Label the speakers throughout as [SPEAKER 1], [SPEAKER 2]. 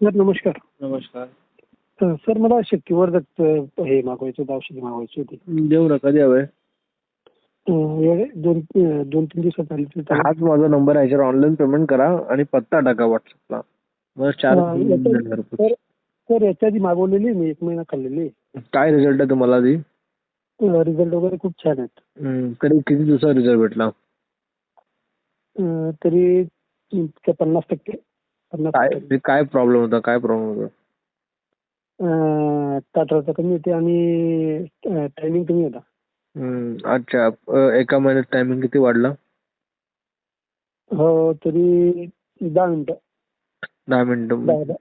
[SPEAKER 1] Sir नमस्कार.
[SPEAKER 2] नमस्कार.
[SPEAKER 1] Sir मला शक्तिवर्धक अ, हे मागवायचं होतं औषधी मागवायची होती.
[SPEAKER 2] देऊ ना कधी हवंय
[SPEAKER 1] अ, एवढे दोन अ, दोन तीन दिवसात आली तर चालेल.
[SPEAKER 2] हाच माझा नंबर आहे याच्यावर ऑनलाईन पेमेंट करा आणि पत्ता टाका व्हॉट्सअपला चार
[SPEAKER 1] हा, याच्या- सर सर याच्या आधी मागवलेली मी एक महिना खाल्लेली.
[SPEAKER 2] काय रिझल्ट आहे तुम्हाला आधी?
[SPEAKER 1] रिझल्ट वगैरे खूप छान आहेत.
[SPEAKER 2] हम्म, तरी किती दिवसात रिझल्ट भेटला?
[SPEAKER 1] अ, तरी ते पन्नास टक्के.
[SPEAKER 2] काय काय प्रॉब्लेम होता? काय प्रॉब्लेम होता?
[SPEAKER 1] ताटराचा कमी होते आणि टायमिंग कमी होता.
[SPEAKER 2] अच्छा. एका महिन्यात टायमिंग किती वाढला?
[SPEAKER 1] हो तरी दहा मिनिटं.
[SPEAKER 2] दहा मिनिटं.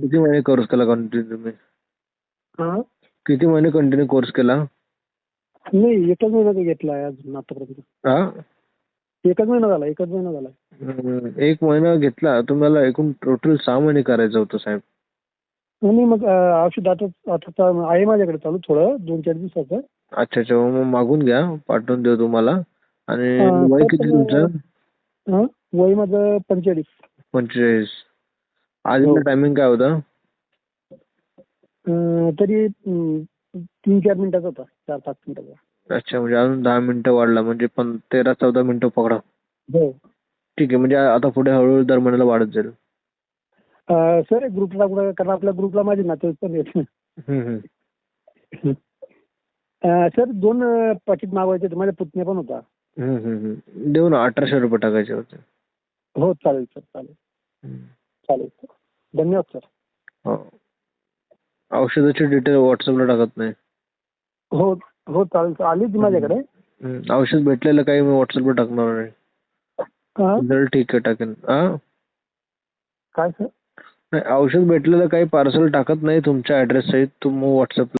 [SPEAKER 2] किती महिने कोर्स केला कंटिन्यू तुम्ही?
[SPEAKER 1] हा?
[SPEAKER 2] किती महिने कंटिन्यू कोर्स केला?
[SPEAKER 1] नाही एकच महिना तो घेतला अजून आतापर्यंत.
[SPEAKER 2] हा?
[SPEAKER 1] एकच महिना झाला एकच महिना झाला.
[SPEAKER 2] एक महिना घेतला तुम्हाला एकूण टोटल सहा महिने करायचं होतं साहेब.
[SPEAKER 1] नाही मग औषध आता आहे माझ्याकडे चालू थोडं दोन चार दिवसाचं.
[SPEAKER 2] अच्छा अच्छा मग मागून घ्या पाठवून देऊ तुम्हाला. आणि
[SPEAKER 1] हा,
[SPEAKER 2] वय किती तुमचं?
[SPEAKER 1] हं? वय माझं पंचेचाळीस.
[SPEAKER 2] पंचेचाळीस. आधीचा
[SPEAKER 1] हो.
[SPEAKER 2] टायमिंग काय होता?
[SPEAKER 1] तरी तीन चार मिनिटाचा होता चार पाच मिनिटाचा.
[SPEAKER 2] अच्छा म्हणजे अजून दहा मिनिटं वाढला म्हणजे पण तेरा चौदा मिनिटं पकडा.
[SPEAKER 1] हो.
[SPEAKER 2] ठीक आहे म्हणजे आता पुढे हळूहळू दर महिन्याला वाढत जाईल.
[SPEAKER 1] सर ग्रुपला कुठं कारण आपल्या ग्रुपला माझे नाते पण आहेत. सर दोन पाकिट मागवायचे होते. माझ्या पुतण्या पण होता.
[SPEAKER 2] देऊ ना अठराशे रुपये टाकायचे होते.
[SPEAKER 1] हो चालेल सर चालेल. चालेल सर. धन्यवाद सर.
[SPEAKER 2] हो. औषधाची डिटेल व्हॉट्सअपला टाकत नाही.
[SPEAKER 1] हो हो चालेल सर. आली ती माझ्याकडे.
[SPEAKER 2] औषध भेटलेलं काही मी व्हॉट्सअपला टाकणार नाही.
[SPEAKER 1] हं?
[SPEAKER 2] रिझल्ट ठीक आहे टाकेन. हा
[SPEAKER 1] काय सर
[SPEAKER 2] नाही औषध भेटलेलं काही पार्सल टाकत नाही तुमच्या ऍड्रेस सहित तुम्ही व्हॉट्सअप